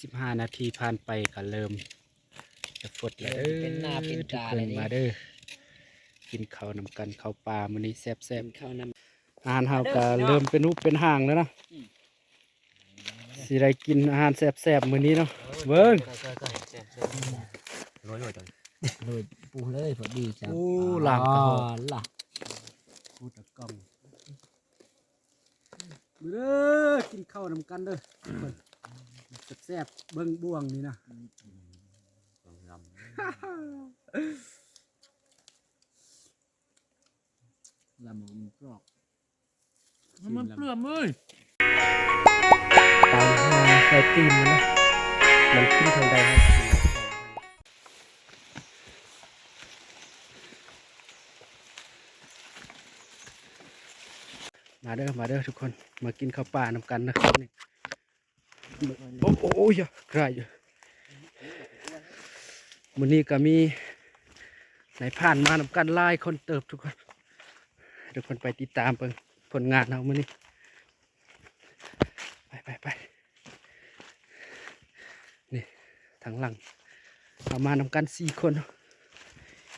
สิบห้านาทีผ่านไปก็เริ่มจะฝดแล้วเด้อเป็นหน้าเป็นตาทุกคนเลยนี่ มาเด้อกินข้าวนำกันข้าวปลามื้อนี้แซ่บแซ่บข้าวน้ๆอาหารเฮาก็เริ่มเป็นรูปเป็นห่างแล้วนะสิได้กินอาหารแซ่บๆมื้อนี้เนาะเบิ่งรวยรวยจังำเลยปูเลยพอดีจ้ะโอ้หลางกระหอล่ะพูดตะกล้องมื้อเด้อกินข้าวนำกันเด้อ แซ่บเบิ่งบ่วงนี่นะงำลำมันกรอกมันเปลือมเอ้ยตามหาใส่ตีนมันนะมันขึ้นทางใดให้กินแล้วต่อมาเด้อ มาเด้อทุกคน มากินข้าวปลานำกันนะครับนี่ โอ้โอ้ยใครอยู่มื้อนี้ก็มีนายผ่านมานำกันหลายคนเติบทุกคนทุกคนไปติดตามเบิ่งผลงานเรามื้อนี้ไปไปไปนี่ทางหลังเอามานำกันสี่คน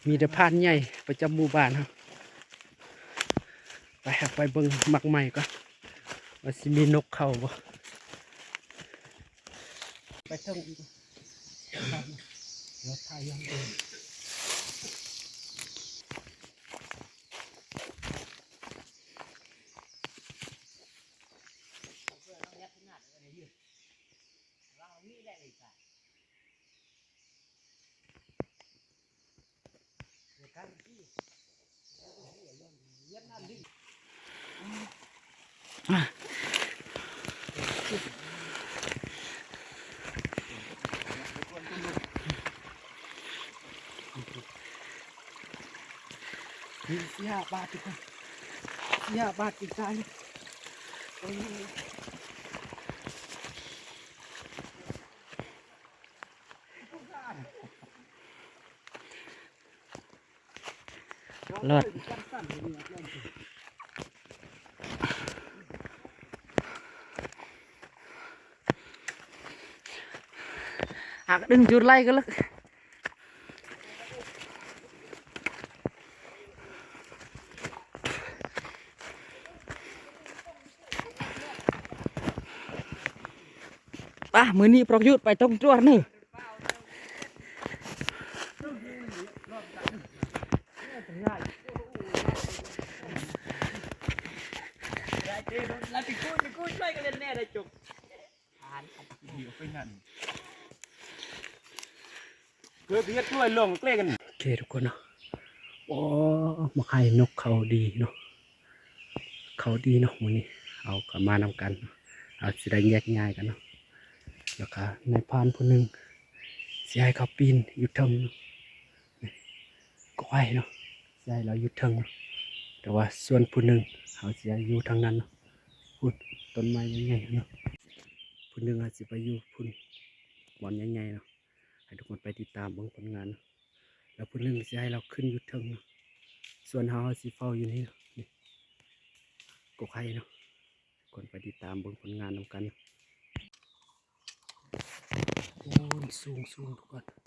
มีแต่พานใหญ่ประจำหมู่บ้านครับไปไปเบิ่งมักใหม่ก่อนว่าสิมีนกเข้าบ่ ไปเท่งอีกเดี๋ยวถ่ายยังเดิน นี่สี่ห้าบาททุกคนสี่ ห้าบาทกินจานนี่โอ้ยเลิศหักดึงจุดไล่ก็แล้วป่ะมือนี้ประยุทธ์ไปต้องจวดเนอะโอเคทุกคนเนาะโอ้มาไข่นกเขาดีเนาะเขาดีเนาะมือนี้เอากลับมานำกันเนาะเอาสิได้แยกง่ายกันเนาะ แล้วก็ในพานผู้หนึ่งเสียให้เขาปีนอยู่เทิงก็ไว้เนาะเสียให้เราอยู่เทิงแต่ว่าส่วนผู้หนึ่งเขาเสียอยู่ทางนั้นเนาะพูดต้นไม้ใหญ่ๆเนาะผู้หนึ่งอาจจะไปอยู่พุ่นบอนใหญ่ๆเนาะให้ทุกคนไปติดตามเบิ่งผลงานเนาะแล้วผู้หนึ่งจะให้เราขึ้นอยู่เทิงเนาะส่วนเขาสิเฝ้าอยู่นี่เนาะก็ไข่เนาะคนไปติดตามเบิ่งผลงานนำกันโอ้ยสูงสูงทุกคนนอบเลยกคนาะ โคตรหลายเลยแต่ว่า เอาพอได้เนาะ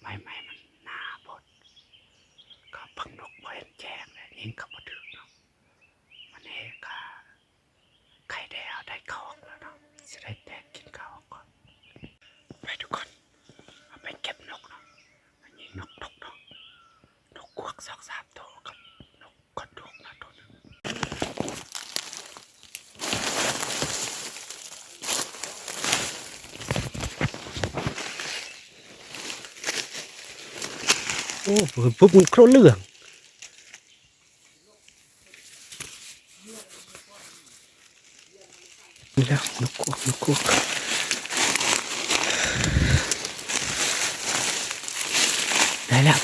ไม่ไม่มันหนาบดก็เพิ่งนกบ่เห็นแจ้งเลยยิงกับบ่ถึงเนาะมันเฮกา อ้ปุ๊บมันโครเหลือง นี่แล้วนกควกนกควกได้แล้ว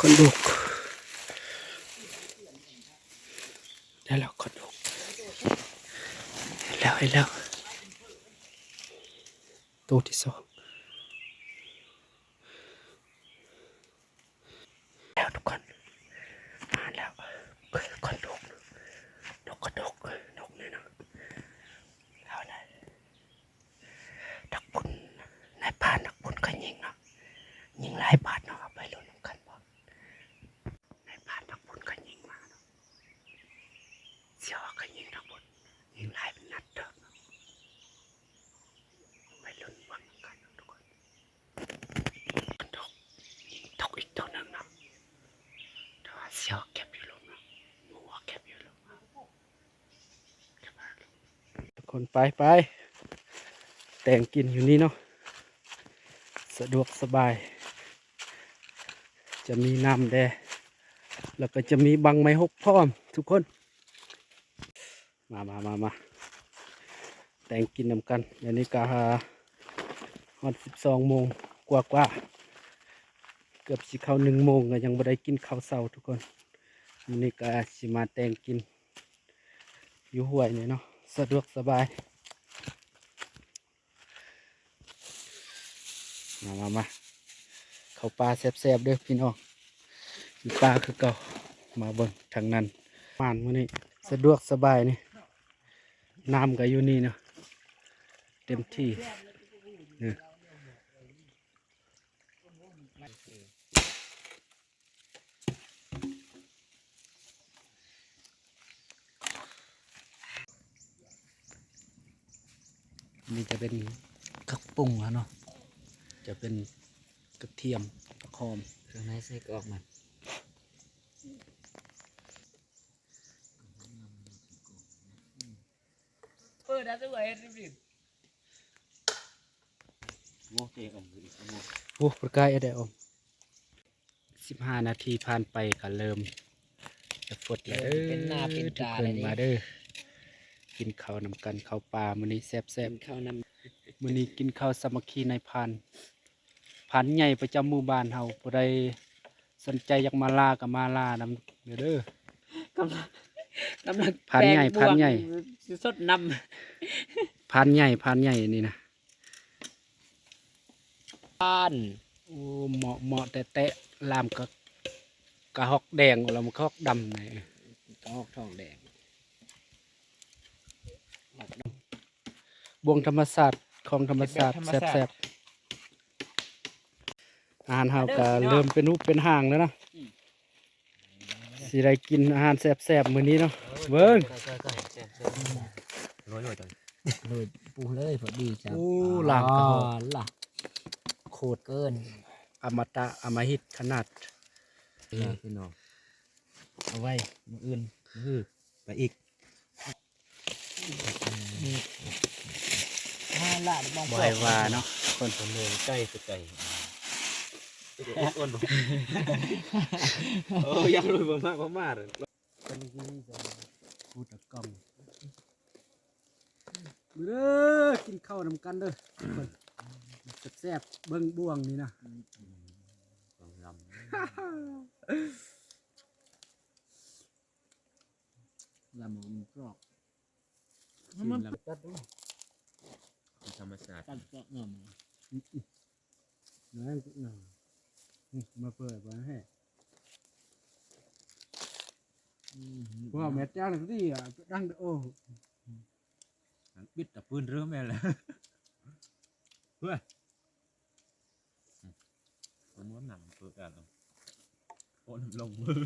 คนดูกแล้วคนลูกเห็นแล้วเห็นแล้วตัวที่สอง แล้วทุกคนมาแล้วคนนกนกกระดกนกเนี่ยนะแล้วนะนักบุญนายพรานนักบุญก็ยิงเนาะยิงหลายบาทเนาะเอาไปลุ้นนำกันบ่นายพรานนักบุญก็ยิงมาเนาะเสียวก็ยิงนักบุญยิงหลายเป็นนัดเด้อเนาะไปลุ้นบ่นำกันเนาะทุกคนกระดกยิงตกอีกตัวหนึ่งเนาะ แต่ว่าเสียวเก็บอยู่ลงนะหมูว่าเก็บอยู่ลงนะเก็บไว้ลงทุก คนไปไป แต่งกินอยู่นี่เนาะ สะดวกสบาย จะมีน้ำแดงแล้วก็จะมีบังไม้หกพร้อม ทุกคน มามามามาแต่งกินนำกันเดี๋ยวนี้ก็หาฮอดสิบสองโมงกว่ากว่าๆเกือบสิเข้าหนึ่งโมงก็ยังบ่ได้กินข้าวเช้าทุกคนนี้ก็สิมาแต่งกินอยู่ห้วยเนี่ยเนาะ สะดวกสบาย มามามาเขาปลาแซ่บๆเด้อพี่น้องมีปลาคือเก่ามาเบิ่งทางนั้นมานมื้อนี้สะดวกสบายนี่น้ำก็อยู่นี่เนาะเต็มที่เนี่ย นี่จะเป็นกระปุ้งแล้วเนาะ จะเป็นกระเทียมกระคอมเครื่องในไส้กรอกมันเปิดได้ด้วยรีบโง่เจ๊อมอีกโง่โอ้ประกายอะไรอมสิบห้านาทีผ่านไปก็เริ่มจะฟดแล้วเด้อเป็นหน้าเป็นทุกตาคเลนยมาเด้อ กินข้าวนำกันข้าวปลามื้อนี้แซ่บแซ่บข้าวน้ๆมื้อนี้กินข้าวสามัคคีในพานพานใหญ่ประจำหมู่บ้านเฮาผู้ใดสนใจอยากมาล่าก็มาล่านำเด้อเด้อำกำลังกำลังพันใหญ่แปลงพันใหญ่บวกสิสดนพานใหญ่พานใหญ่นี่นะำบ้านโอ้เหมาะเหมาะแต่แตะลามก็กระหอกแดงแล้วมันกระหอกดำนี่กระหอกทองแดง วงธรรมศาสตร์ของธรรมศาสตร์แซ่บๆอาหารเฮาก็เริ่มเป็นรูปเป็นห่างแล้วนะสิได้กินอาหารแซ่บๆมื้อนี้เนาะเบิ่งใกล้ใกล้ใกล้แซ่บแซ่บร้อยร้อยจังโรยปูเลยพอดีจ้ะโอ้ลามกระหอกล่ะโคตรเกิน อมตะอมหิตขนาดพี่น้องเอาไว้มืออื่นมือไปอีก ห้าละมองบ่ให้ว่าเนาะคนคนเมืองใกล้สุดไกลอ้วนโอ้ยยังรวยมากมากเลยเป็นที่พูดตะกล้องมื้อเด้อกินข้าวนำกันเด้อคนแซ่บๆเบิ่งบ่วงนี่นะสองลละหมอนกรอกำมันตัดดูธ รรมศาสตร์ตัดกรอกเงิมนั่นน่ะนี่มาเปิดไว้ให้ว่าแม่จ้างหนึ่งที่อะดังโอ้ปิดแต่ปืนเริ่มแม่เลยเพื่อผมว่าหนังเปิดกันโอนลงมือ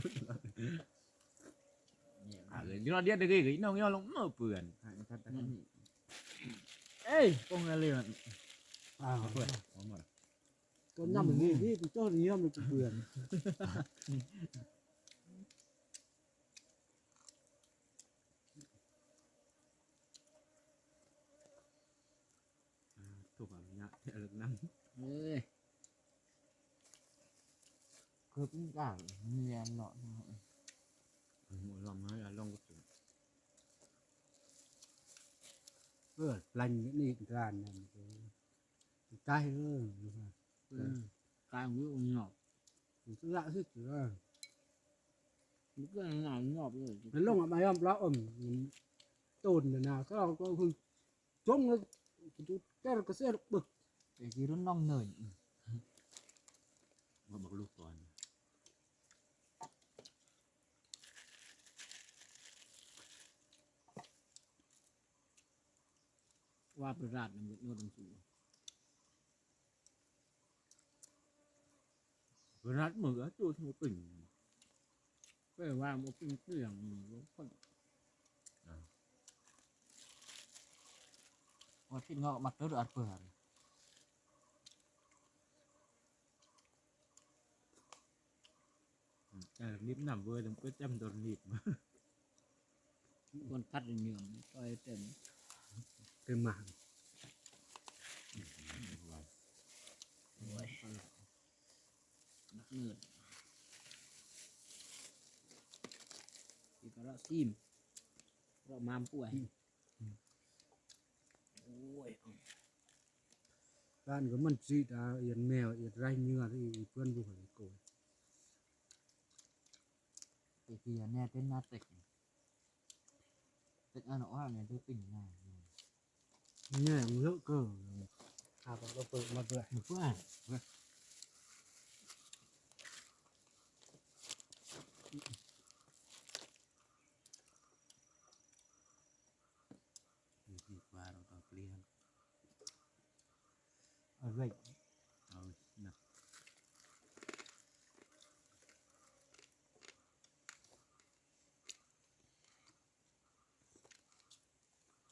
อะเลยนี่เราเดียดได้กี่น้องย่อลงมือเปื่อน เอ้ยปงอะไรมันอ้าวเพื่อนเอาหมดต้นน้ำอย่างนี้ที่เป็นเจ้าเนี้ยมันจะเบื่อคือเป็นกลางเรียนเนาะหมูลองน้อยลองก็ถึง เออลันนี่ร้านนั่นใต้เอออืมกลางวิวเนาะสุดละสุดเออมันก็หนาวเนาะเลยมันลงมายอมละอมต้นนะก็ก็คือจงแล้วแก้กระเสียบึกไอ้ที่รุ่นน้องเนยว่าบอกลูกก่อน ว่าประหลาดมันโน้ตสูงรัดมือตัวทั้งปิ่งก็ว่ามันเป็นเรื่องคนว่าที่เงาะมัดตัวอัดเปลือกแต่นิบหนำเวอร์ต้องก็จำโดนนิบมาคนพัดเหงื่อมก็เต็มเป็นมาโอ้ยนักเนิร์ดที่ก็เราซีมเรา มามป่วยโอ้ยร้านก็มันสีดาเอียนแมวเอียนไรเนื้อที่เพื่อนบุหันโกยไอ้ที่แน่เป็นหน้าเต็กเต็กอันนั้นว่าเนี่ย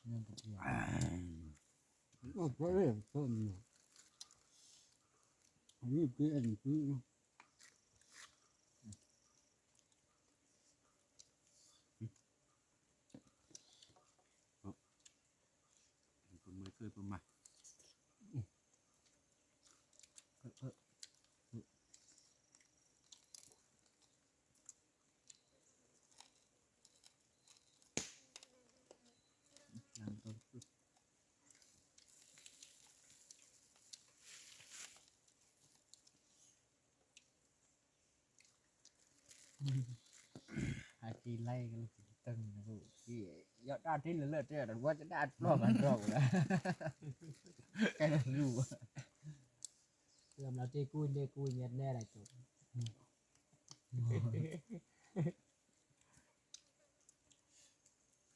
ดูปิ่ง กินอาก็เปิดมาด้วยมันก็ดีกว่าเราเปลี่ยนอะไรเอานะเรื่องกับเรื่องก็เพราะเรื่องต้นเนี่ยอันนี้คืออันนี้คือคนมือเคยประมา นั่งตัว หาทีไล่กันตึงนะลูกที่ยอดด้านที่เหลือๆเนี่ยแต่ว่าจะด้านรอบกันรอบแล้วแค่นั้นรู้เริ่มแล้วเจกุยเจกุยเงียแน่อะไรจบ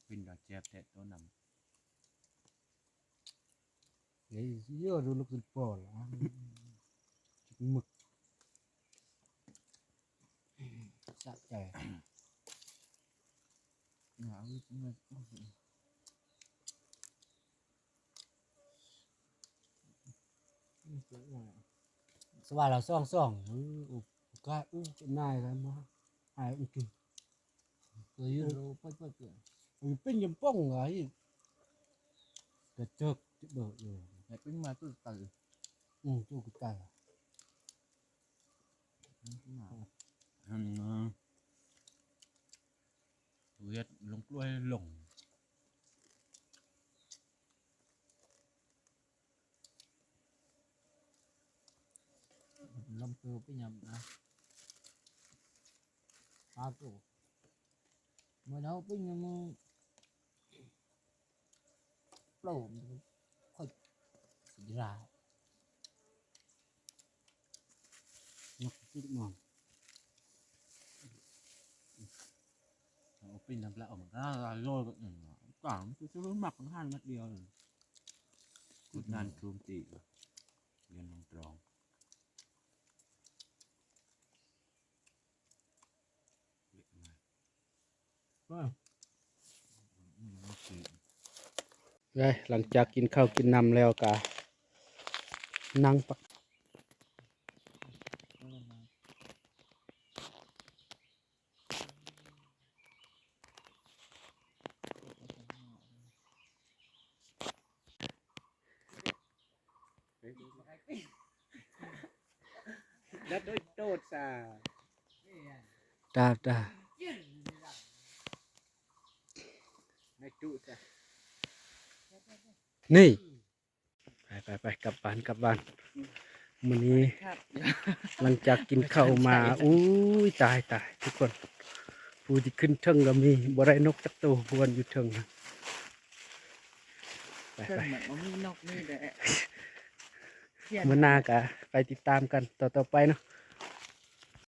เป็นดอกแจ๊บแต่ตัวนเดี๋ยวเยอะดู ลูกปอละหมึกสะใจหนาวจริงเลยสว่าเราซ่องซ่องอุกาอุนายกั เปื่อยเปื่อยมันเป็นยำป้องไงกระเจิกจะเบิดอยู่แต่เป็นมาตัวตื่นอืมตู้กุตายหนาวำอืมเวียดลงกล้วยหลงลำตัวไปยำนะปลาตัวเมื่อเราไปยำมันโปร่งค่อยสีรานักจิกมอง เอา ปิ้งน้ำปลาออกมาก็โรยก็อืมก่างคือจะรู้หมักของห้านมัดเดียวเลยกุดนานครูมตีเรียนลงตรองเล็กมาว่าอืมโอเคไงหลังจากกินข้าวกินน้ำแล้วกะนั่งปัก แล้วด้วยโดดซา จ้าจ้าในจุจ้ะนี่ไปไปไปกลับบ้านกลับบ้านมื้อนี้ครับหลังจากกินข้าวมาอุ้ยตายตายทุกคนผู้ที่ขึ้นเทิงก็มีบ่ได้นกจักตัวพวนอยู่เทิงนะไปเพิ่ไปนเหมือนว่ามีนกนี่แหละเมื่อหน้ากะไปติดตามกันต่อต่อไปเนาะ